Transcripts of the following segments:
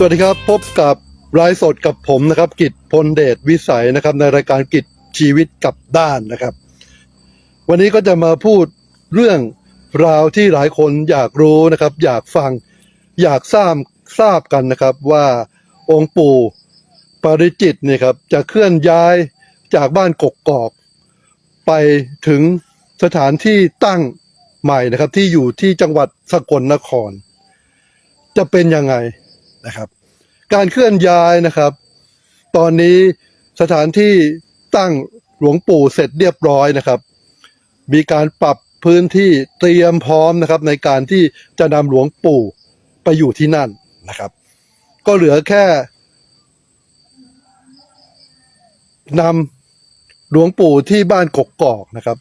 สวัสดีครับ พบกับรายสดกับผมนะครับ กิจพลเดชวิสัยนะครับ ในรายการกิจชีวิตกับด้านนะครับ วันนี้ก็จะมาพูดเรื่องราวที่หลายคนอยากรู้นะครับ อยากฟังอยากทราบทราบกันนะครับว่าองค์ปู่ปริจิตเนี่ยครับจะเคลื่อนย้ายจากบ้านกกกอก ไปถึงสถานที่ตั้งใหม่นะครับ ที่อยู่ที่จังหวัดสกลนคร จะเป็นยังไง นะครับ การเคลื่อนย้ายนะครับ ตอนนี้สถานที่ตั้งหลวงปู่เสร็จเรียบร้อยนะครับ มีการปรับพื้นที่เตรียมพร้อมนะครับ ในการที่จะนำหลวงปู่ไปอยู่ที่นั่นนะครับ ก็เหลือแค่นำหลวงปู่ที่บ้านกกอกนะครับ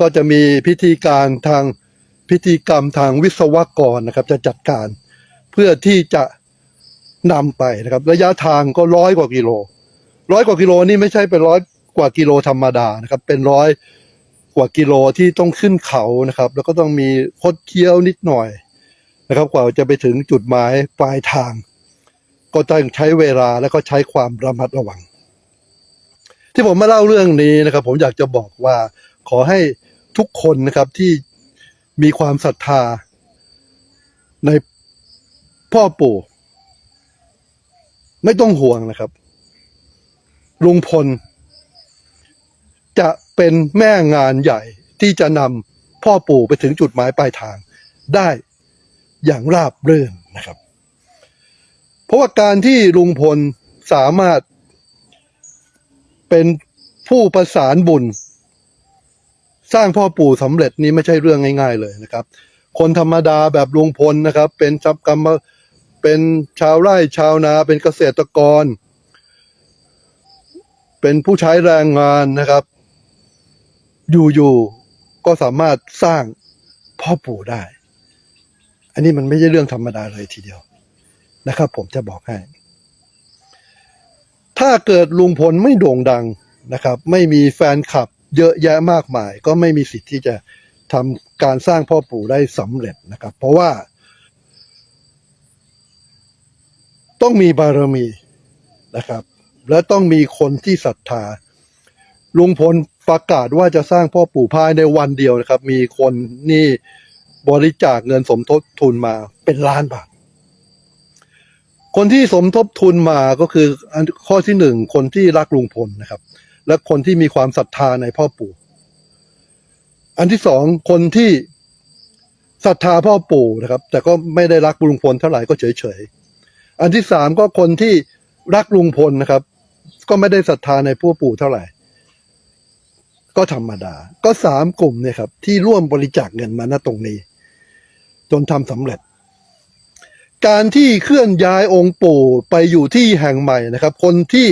ก็จะมีพิธีการทางพิธีกรรมทางวิศวกรนะครับ จะจัดการเพื่อที่จะ นำไปนะครับ ระยะทางก็ร้อยกว่ากิโลร้อยกว่ากิโลนี่ไม่ใช่เป็นร้อยกว่ากิโลธรรมดานะครับ เป็นร้อยกว่ากิโลที่ต้องขึ้นเขานะครับ แล้วก็ต้องมีคดเคี้ยวนิดหน่อยนะครับ กว่าจะไปถึงจุดหมายปลายทาง ก็ต้องใช้เวลาและก็ใช้ความระมัดระวัง ที่ผมมาเล่าเรื่องนี้นะครับ ผมอยากจะบอกว่าขอให้ทุกคนนะครับที่มีความศรัทธาในพ่อปู่ ไม่ต้องห่วงนะครับ ลุงพล จะเป็นแม่งานใหญ่ที่จะนำพ่อปู่ไปถึงจุดหมายปลายทางได้อย่างราบเรื่นนะครับ เพราะว่าการที่ลุงพลสามารถเป็นผู้ประสานบุญ สร้างพ่อปู่สำเร็จนี้ไม่ใช่เรื่องง่าย ๆ เลยนะครับ คนธรรมดาแบบลุงพลนะครับ เป็นทรัพย์กรรม เป็นชาวไร่ชาวนาเป็นเกษตรกร เป็นผู้ใช้แรงงานนะครับ อยู่ๆก็สามารถสร้างพ่อปู่ได้ อันนี้มันไม่ใช่เรื่องธรรมดาเลยทีเดียวนะครับ ผมจะบอกให้ ถ้าเกิดลุงพลไม่โด่งดังนะครับ ไม่มีแฟนคลับเยอะแยะมากมาย ก็ไม่มีสิทธิ์ที่จะทำการสร้างพ่อปู่ได้สำเร็จนะครับ เพราะว่า ต้องมีบารมีนะครับ และต้องมีคนที่ศรัทธา ลุงพลประกาศว่าจะสร้างพ่อปู่ภายในวันเดียวนะครับ มีคนนี่บริจาคเงินสมทบทุนมาเป็นล้านบาท คนที่สมทบทุนมาก็คือข้อที่หนึ่งคนที่รักลุงพลนะครับ และคนที่มีความศรัทธาในพ่อปู่ อันที่สองคนที่ศรัทธาพ่อปู่นะครับ แต่ก็ไม่ได้รักลุงพลเท่าไหร่ก็เฉยๆ อันที่สามก็คนที่รักลุงพลนะครับ ก็ไม่ได้ศรัทธาในพ่อปู่เท่าไหร่ ก็ธรรมดา ก็สามกลุ่มเนี่ยครับ ที่ร่วมบริจาคเงินมาณตรงนี้ จนทำสำเร็จ การที่เคลื่อนย้ายองค์ปู่ไปอยู่ที่แห่งใหม่นะครับ คนที่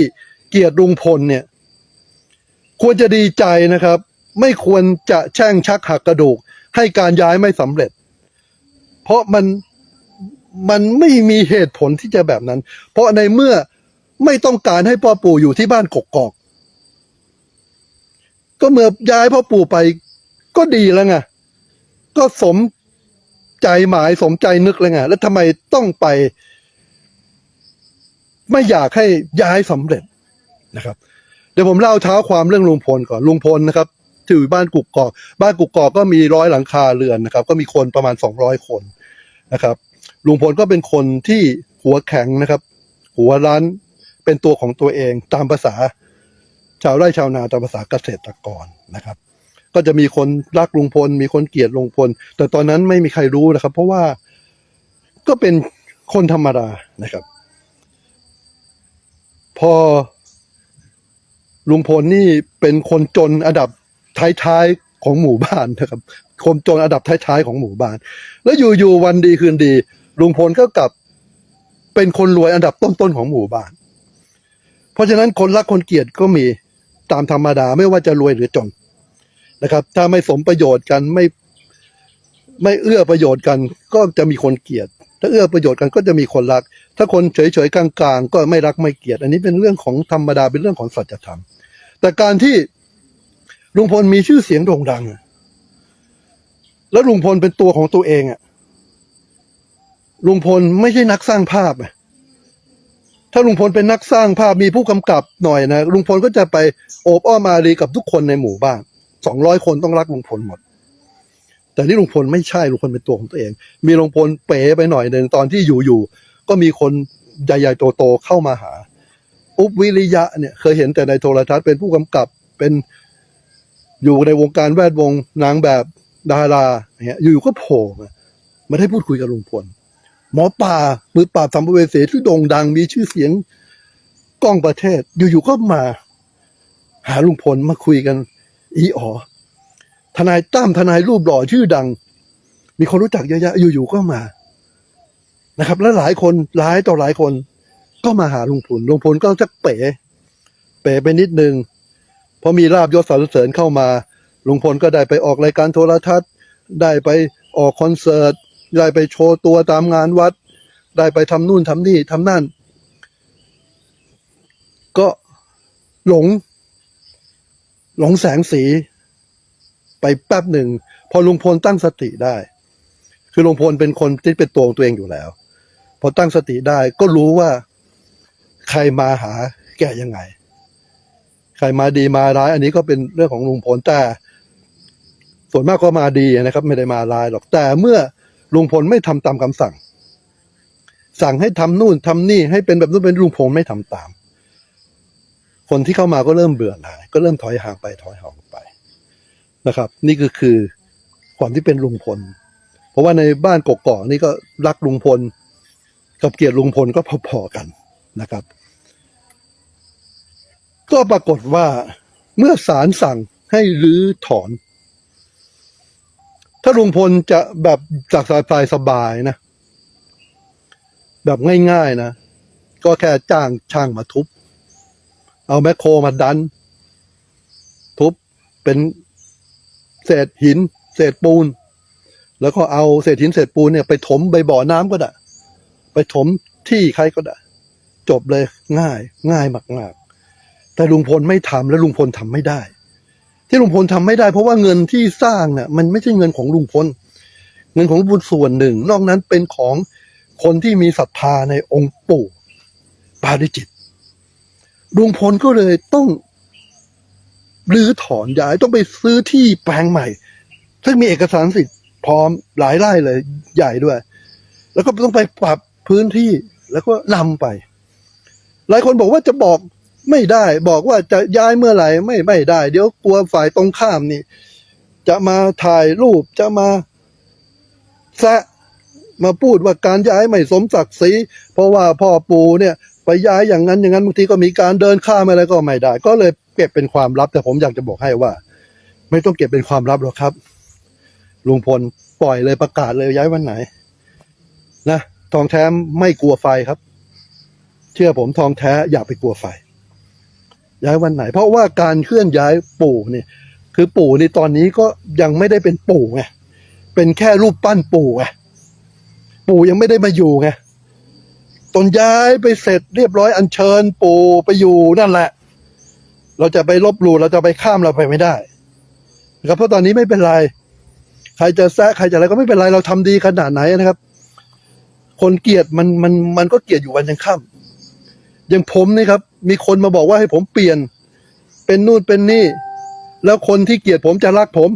เกลียดลุงพลเนี่ย ควรจะดีใจนะครับ ไม่ควรจะแช่งชักหักกระดูก ให้การย้ายไม่สำเร็จ เพราะมัน มันไม่มีเหตุผลที่จะแบบนั้น เพราะในเมื่อไม่ต้องการให้พ่อปู่อยู่ที่บ้านกกอก ก็เมื่อย้ายพ่อปู่ไปก็ดีแล้วไงก็สมใจหมายสมใจนึกแล้วไงแล้วทำไมต้องไป ไม่อยากให้ย้ายสำเร็จนะครับ เดี๋ยวผมเล่าเท้าความเรื่องลุงพลก่อนลุงพลนะครับที่อยู่บ้านกุกกอก บ้านกุกกอกก็มีร้อยหลังคาเรือนนะครับ ก็มีคนประมาณสองร้อยคนนะครับ ลุงพลก็เป็นคนที่หัวแข็งนะครับ หัวร้นเป็นตัวของตัวเองตามภาษา ชาวไร่ชาวนาตามภาษาเกษตรกรนะครับ ก็จะมีคนรักลุงพล มีคนเกลียดลุงพล แต่ตอนนั้นไม่มีใครรู้นะครับ เพราะว่าก็เป็นคนธรรมดานะครับ พอลุงพลนี่เป็นคนจนอันดับท้ายๆของหมู่บ้านนะครับคนจนอันดับท้ายๆของหมู่บ้าน แล้วอยู่ๆวันดีคืนดี ลุงพลก็กลับเป็นคนรวยอันดับต้นๆของหมู่บ้าน เพราะฉะนั้นคนรักคนเกลียดก็มีตามธรรมดาไม่ว่าจะรวยหรือจนนะครับ ถ้าไม่สมประโยชน์กันไม่ไม่เอื้อประโยชน์กันก็จะมีคนเกลียด ถ้าเอื้อประโยชน์กันก็จะมีคนรัก ถ้าคนเฉยๆกลางๆ ก็ไม่รักไม่เกลียด อันนี้เป็นเรื่องของธรรมดาเป็นเรื่องของสัจธรรม แต่การที่ลุงพลมีชื่อเสียงโด่งดัง แล้วลุงพลเป็นตัวของตัวเองอะ ลุงพลไม่ใช่นักสร้างภาพ ถ้าลุงพลเป็นนักสร้างภาพมีผู้กำกับหน่อยนะลุงพลก็จะไปโอบอ้อมอารีกับทุกคนในหมู่บ้านสองร้อยคนต้องรักลุงพลหมด แต่นี่ลุงพลไม่ใช่ลุงพลเป็นตัวของตัวเอง มีลุงพลเป๋ไปหน่อยหนึ่งตอนที่อยู่ๆก็มีคนใหญ่ๆโตๆเข้ามาหา อุบวิริยะเนี่ยเคยเห็นแต่ในโทรทัศน์เป็นผู้กำกับเป็นอยู่ในวงการแวดวงนางแบบดาราอย่างเงี้ยอยู่ๆก็โผล่มาไมาได้พูดคุยกับลุงพล หมอป่ามือปราสัมภเวสีที่โด่งดังมีชื่อเสียงกล้องประเทศ อยู่ๆก็มา หาลุงพลมาคุยกัน อีอ๋อทนายตั้มทนายรูปหล่อชื่อดัง มีคนรู้จักเยอะแยะอยู่ๆก็มานะครับ และหลายคนหลายต่อหลายคน ก็มาหาลุงพลลุงพลก็จะเป๋เป๋ไปนิดนึงพอมีลาบยศสรรเสริญเข้ามาลุงพลก็ได้ไปออกรายการโทรทัศน์ ได้ไปออกคอนเสิร์ต ได้ไปโชว์ตัวตามงานวัด ได้ไปทำนู่นทำนี่ทำนั่น ก็หลง หลงแสงสี ไปแป๊บหนึ่ง พอลุงพลตั้งสติได้ คือลุงพลเป็นคนที่เป็นตัวของตัวเองอยู่แล้ว พอตั้งสติได้ก็รู้ว่าใครมาหาแกยังไง ใครมาดีมาร้าย อันนี้ก็เป็นเรื่องของลุงพลแต่ส่วนมากก็มาดีนะครับ ไม่ได้มาร้ายหรอกแต่เมื่อ ลุงพลไม่ทำตามคำสั่ง สั่งให้ทำนู่นทำนี่ให้เป็นแบบนู้นเป็นลุงพลไม่ทำตาม คนที่เข้ามาก็เริ่มเบื่อหน่ายก็เริ่มถอยห่างไปถอยห่างไปนะครับ นี่ก็คือความที่เป็นลุงพล เพราะว่าในบ้านกกอกนี่ก็รักลุงพล กับเกลียดลุงพลก็พอๆกันนะครับ ก็ปรากฏว่าเมื่อศาลสั่งให้รื้อถอน ถ้าลุงพลจะแบบจากสบายสบายนะ แบบง่ายๆนะ ก็แค่จ้างช่างมาทุบ เอาแมคโครมาดัน ทุบเป็นเศษหิน เศษปูน แล้วก็เอาเศษหินเศษปูนเนี่ยไปถมใบบ่อน้ำก็ได้ ไปถมที่ใครก็ได้ จบเลยง่าย ง่ายมากๆแต่ลุงพลไม่ทำและลุงพลทำไม่ได้ ที่ลุงพลทำไม่ได้เพราะว่าเงินที่สร้างเนี่ยมันไม่ใช่เงินของลุงพล เงินของลุงพลส่วนหนึ่ง นอกนั้นเป็นของคนที่มีศรัทธาในองค์ปู่ปาริจิตลุงพลก็เลยต้องรื้อถอนย้ายต้องไปซื้อที่แปลงใหม่ ซึ่งมีเอกสารสิทธิ์พร้อมหลายไร่เลย ใหญ่ด้วย แล้วก็ต้องไปปรับพื้นที่แล้วก็นำไป หลายคนบอกว่าจะบอก ไม่ได้บอกว่าจะย้ายเมื่อไหร่ไม่ไม่ได้ เดี๋ยวกลัวฝ่ายตรงข้ามนี่ จะมาถ่ายรูปจะมาแซะมาพูดว่าการย้ายไม่สมศักดิ์ศรีเพราะว่าพ่อปู่เนี่ยไปย้ายอย่างนั้นอย่างนั้นบางทีก็มีการเดินข้ามอะไรก็ไม่ได้ ก็เลยเก็บเป็นความลับ แต่ผมอยากจะบอกให้ว่า ไม่ต้องเก็บเป็นความลับหรอกครับลุงพลปล่อยเลยประกาศเลยย้ายวันไหน นะทองแท้ไม่กลัวไฟครับ เชื่อผมทองแท้อย่าไปกลัวไฟ ย้ายวันไหน เพราะว่าการเคลื่อนย้ายปู่เนี่ยคือปู่ในตอนนี้ก็ยังไม่ได้เป็นปู่ไงเป็นแค่รูปปั้นปู่ไงปู่ยังไม่ได้มาอยู่ไงตอนย้ายไปเสร็จเรียบร้อยอัญเชิญปู่ไปอยู่นั่นแหละ เราจะไปลบหลู่เราจะไปข้ามเราไปไม่ได้นะครับเพราะตอนนี้ไม่เป็นไร ใครจะแซะใครจะอะไรก็ไม่เป็นไรเราทำดีขนาดไหนนะครับ คนเกลียดมันมันมันก็เกลียดอยู่วันยังค่ำ อย่างผมนี่ครับ มีคนมาบอกว่าให้ผมเปลี่ยน เป็นนู่นเป็นนี่ แล้วคนที่เกลียดผมจะรักผม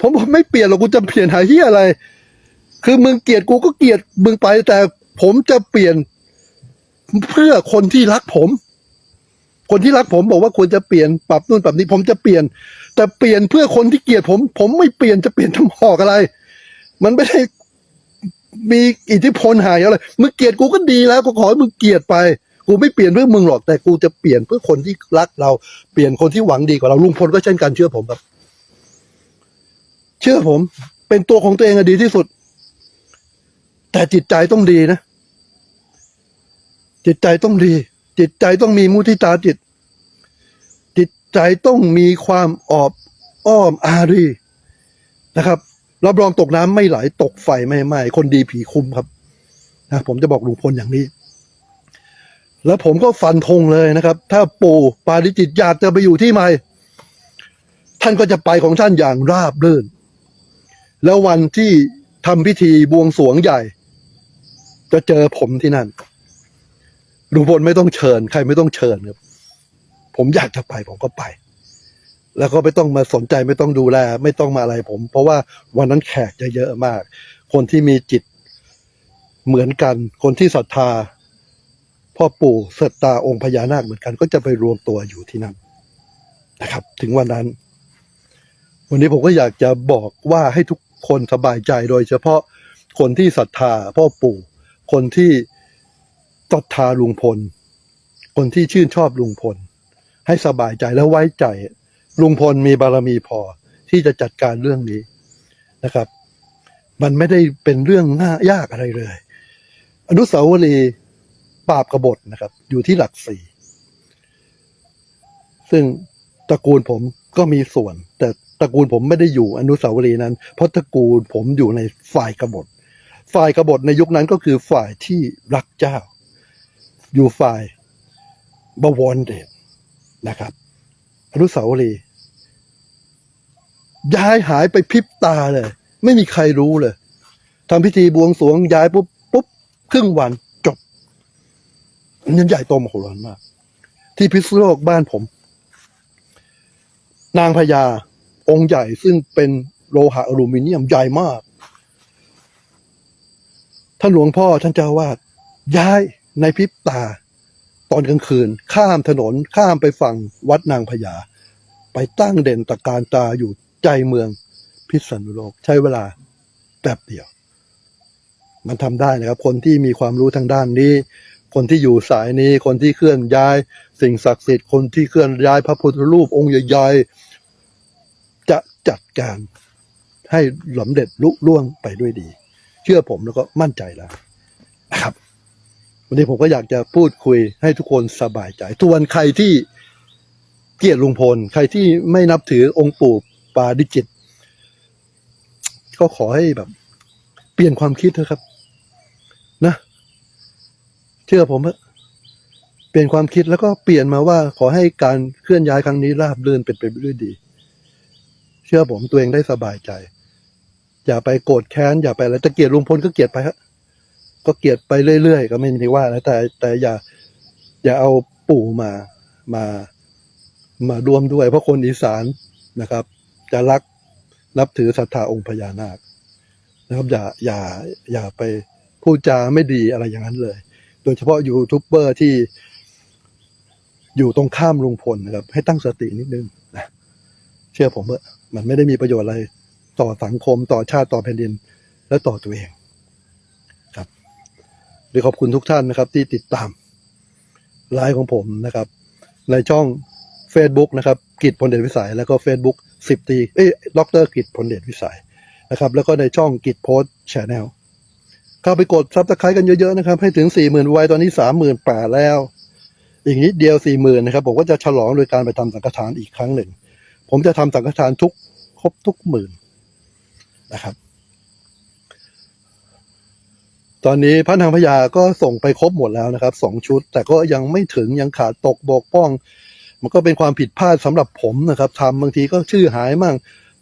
ผมบอกไม่เปลี่ยนหรอกกูจะเปลี่ยนหาที่อะไร คือมึงเกลียดกูก็เกลียดมึงไป แต่ผมจะเปลี่ยน เพื่อคนที่รักผม คนที่รักผมบอกว่าควรจะเปลี่ยนปรับนู่นปรับนี้ ผมจะเปลี่ยน แต่เปลี่ยนเพื่อคนที่เกลียดผม ผมไม่เปลี่ยนจะเปลี่ยนทำหอกอะไร มันไม่ได้มีอิทธิพลหายอะไร มึงเกลียดกูก็ดีแล้วก็ขอให้มึงเกลียดไป กูไม่เปลี่ยนเพื่อมึงหรอกแต่กูจะเปลี่ยนเพื่อคนที่รักเราเปลี่ยนคนที่หวังดีกว่าเราลุงพลก็เช่นกันเชื่อผมครับ เชื่อผม เป็นตัวของตัวเองอะดีที่สุด แต่จิตใจต้องดีนะ จิตใจต้องดี จิตใจต้องมีมุทิตาจิต จิตใจต้องมีความออบอ้อมอารีนะครับรับรองตกน้ำไม่ไหลตกไฟไม่ไหม้คนดีผีคุ้มครับนะผมจะบอกลุงพลอย่างนี้ แล้วผมก็ฟันธงเลยนะครับ ถ้าปู่ปาริจิตอยากจะไปอยู่ที่ใหม่ ท่านก็จะไปของท่านอย่างราบรื่น แล้ววันที่ทำพิธีบวงสวงใหญ่ จะเจอผมที่นั่นลุงพลไม่ต้องเชิญ ใครไม่ต้องเชิญครับ ผมอยากจะไปผมก็ไป แล้วก็ไม่ต้องมาสนใจไม่ต้องดูแล ไม่ต้องมาอะไรผม เพราะว่าวันนั้นแขกจะเยอะมาก คนที่มีจิตเหมือนกัน คนที่ศรัทธา พ่อปู่ศรัทธาองค์พญานาคเหมือนกัน ก็จะไปรวมตัวอยู่ที่นั่นนะครับ ถึงวันนั้น วันนี้ผมก็อยากจะบอกว่าให้ทุกคนสบายใจโดยเฉพาะคนที่ศรัทธาพ่อปู่ คนที่ศรัทธาลุงพล คนที่ชื่นชอบลุงพล ให้สบายใจและไว้ใจ ลุงพลมีบารมีพอที่จะจัดการเรื่องนี้นะครับ มันไม่ได้เป็นเรื่องง่ายยากอะไรเลย อนุสาวรีย์ ปราบกบฏนะครับ อยู่ที่หลักสี่ซึ่งตระกูลผมก็มีส่วน แต่ตระกูลผมไม่ได้อยู่อนุสาวรีย์นั้น เพราะตระกูลผมอยู่ในฝ่ายกบฏ ฝ่ายกบฏในยุคนั้นก็คือฝ่ายที่รักเจ้า อยู่ฝ่ายบวรเดชนะครับ อนุสาวรีย์ย้ายหายไปพริบตาเลย ไม่มีใครรู้เลยทำพิธีบวงสรวงย้ายปุ๊บปุ๊บครึ่งวัน นนั้นใหญ่โตมโหฬารมาก ที่พิษณุโลกบ้านผม นางพญาองค์ใหญ่ซึ่งเป็นโลหะอลูมิเนียมใหญ่มาก ท่านหลวงพ่อท่านเจ้าอาวาดย้ายในพริบตา ตอนกลางคืน ข้ามถนนข้ามไปฝั่งวัดนางพญาไปตั้งเด่นตะการตาอยู่ใจเมืองพิษณุโลก ใช้เวลาแป๊บเดียว มันทำได้นะครับ คนที่มีความรู้ทางด้านนี้ คนที่อยู่สายนี้คนที่เคลื่อนย้าย สิ่งศักดิ์สิทธิ์คนที่เคลื่อนย้ายพระพุทธรูปองค์ใหญ่ๆจะจัดการให้สำเร็จลุล่วงไปด้วยดี เชื่อผมแล้วก็มั่นใจแล้วนะครับ วันนี้ผมก็อยากจะพูดคุยให้ทุกคนสบายใจทุกวันใครที่เกลียดลุงพล ใครที่ไม่นับถือองค์ปู่ปาดิจิต ก็ขอให้แบบ เปลี่ยนความคิดเถอะครับ เชื่อผมเถอะเปลี่ยนความคิดแล้วก็เปลี่ยนมาว่าขอให้การเคลื่อนย้ายครั้งนี้ราบรื่นเป็นไปด้วยดี เชื่อผมตัวเองได้สบายใจ อย่าไปโกรธแค้นอย่าไปอะไรจะเกลียดลุงพลก็เกลียดไปฮะก็เกลียดไปเรื่อยๆก็ไม่มีว่านะแต่ แต่อย่า อย่าเอาปู่มามามาร่วมด้วย เพราะคนอีสานนะครับ จะรักนับถือศรัทธาองค์พญานาคนะครับอย่าอย่าอย่าไปพูดจาไม่ดีอะไรอย่างนั้นเลย โดยเฉพาะยูทูบเบอร์ที่อยู่ตรงข้ามลุงพลนะครับ ให้ตั้งสตินิดนึงนะเชื่อผมเถอะมันไม่ได้มีประโยชน์อะไรต่อสังคมต่อชาติต่อแผ่นดิน และต่อตัวเองหรือขอบคุณทุกท่านนะครับ ที่ติดตามไลฟ์ของผมนะครับ ในช่อง Facebook นะครับกิจพลเดชวิสัย แล้วก็ Facebook สิบตีเอ้ยดรกิจพลเดชวิสัยนะครับ แล้วก็ในช่องกิจโพสแชนแนล เข้าไปกดซับสไครต์กันเยอะๆนะครับ ให้ถึงสี่หมื่นไวตอนนี้สามหมื่นแปดแล้ว อีกนิดเดียวสี่หมื่นนะครับผมก็จะฉลองโดยการไปทำสังฆทานอีกครั้งหนึ่ง ผมจะทำสังฆทานทุกครบทุกหมื่นนะครับ ตอนนี้พระนางพญาก็ส่งไปครบหมดแล้วนะครับสองชุด แต่ก็ยังไม่ถึงยังขาดตกบกพร่อง มันก็เป็นความผิดพลาดสำหรับผมนะครับทำบางทีก็ชื่อหายมั่ง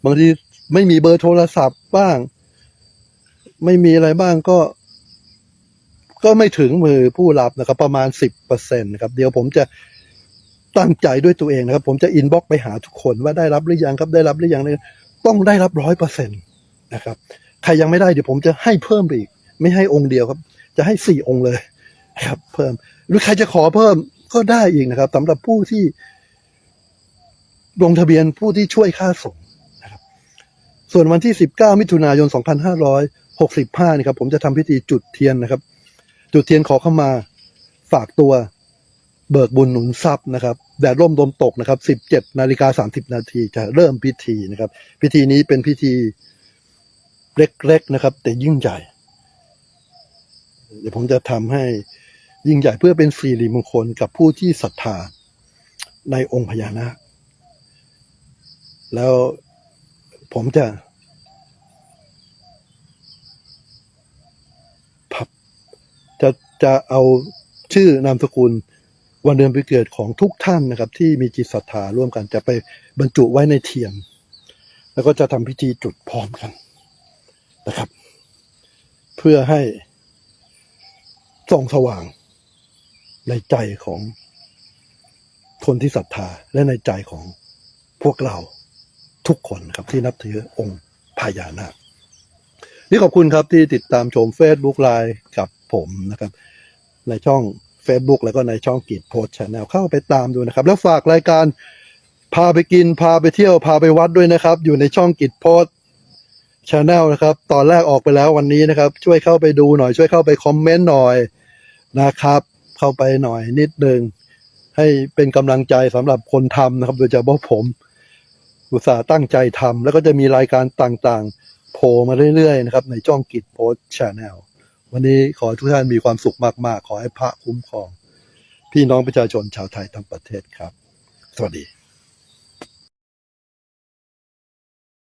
บางทีไม่มีเบอร์โทรศัพท์บ้าง ไม่มีอะไรบ้างก็ ก็ไม่ถึงมือผู้รับนะครับ ประมาณสิบเปอร์เซ็นต์นะครับ เดี๋ยวผมจะตั้งใจด้วยตัวเองนะครับ ผมจะอินบ็อกไปหาทุกคนว่าได้รับหรือยังครับ ได้รับหรือยังเนี่ยต้องได้รับร้อยเปอร์เซ็นต์นะครับ ใครยังไม่ได้เดี๋ยวผมจะให้เพิ่มไปอีก ไม่ให้องค์เดียวครับ จะให้สี่องค์เลยครับ เพิ่ม หรือใครจะขอเพิ่มก็ได้อีกนะครับสำหรับผู้ที่ลงทะเบียนผู้ที่ช่วยค่าส่งนะครับส่วนวันที่ 19 มิถุนายน 65นี่ครับผมจะทำพิธีจุดเทียนนะครับ จุดเทียนขอเข้ามาฝากตัวเบิกบุญหนุนทรัพย์นะครับแดดร่มลมตกนะครับ 17นาฬิกา30นาทีจะเริ่มพิธีนะครับ พิธีนี้เป็นพิธีเล็กๆนะครับ แต่ยิ่งใหญ่ เดี๋ยวผมจะทำให้ยิ่งใหญ่เพื่อเป็นสิริมงคลกับผู้ที่ศรัทธาในองค์พญานาคแล้วผมจะพับ จะเอาชื่อนามสกุลวันเดือนปีเกิดของทุกท่านนะครับ ที่มีจิตศรัทธาร่วมกันจะไปบรรจุไว้ในเทียนแล้วก็จะทำพิธีจุดพร้อมกันนะครับ เพื่อให้ส่องสว่างในใจของคนที่ศรัทธาและในใจของพวกเราทุกคนครับที่นับถือองค์พญานาคนี่ขอบคุณครับที่ติดตามชม Facebook ไลน์กับ ผมนะครับ ในช่อง Facebook แล้วก็ในช่องกีดโพสชาแนลเข้าไปตามดูนะครับ แล้วฝากรายการพาไปกินพาไปเที่ยวพาไปวัดด้วยนะครับ อยู่ในช่องกีดโพสชาแนลนะครับ ตอนแรกออกไปแล้ววันนี้นะครับ ช่วยเข้าไปดูหน่อยช่วยเข้าไปคอมเมนต์หน่อยนะครับ เข้าไปหน่อยนิดนึงให้เป็นกำลังใจสำหรับคนทำนะครับ โดยเฉพาะผม อุตส่าห์ตั้งใจทำแล้วก็จะมีรายการต่างๆ โผล่มาเรื่อยๆนะครับ ในช่องกิจโพสชาแนล วันนี้ขอทุกท่านมีความสุขมาก ๆ ขอให้พระคุ้มครอง พี่น้องประชาชนชาวไทยทั้งประเทศครับ สวัสดี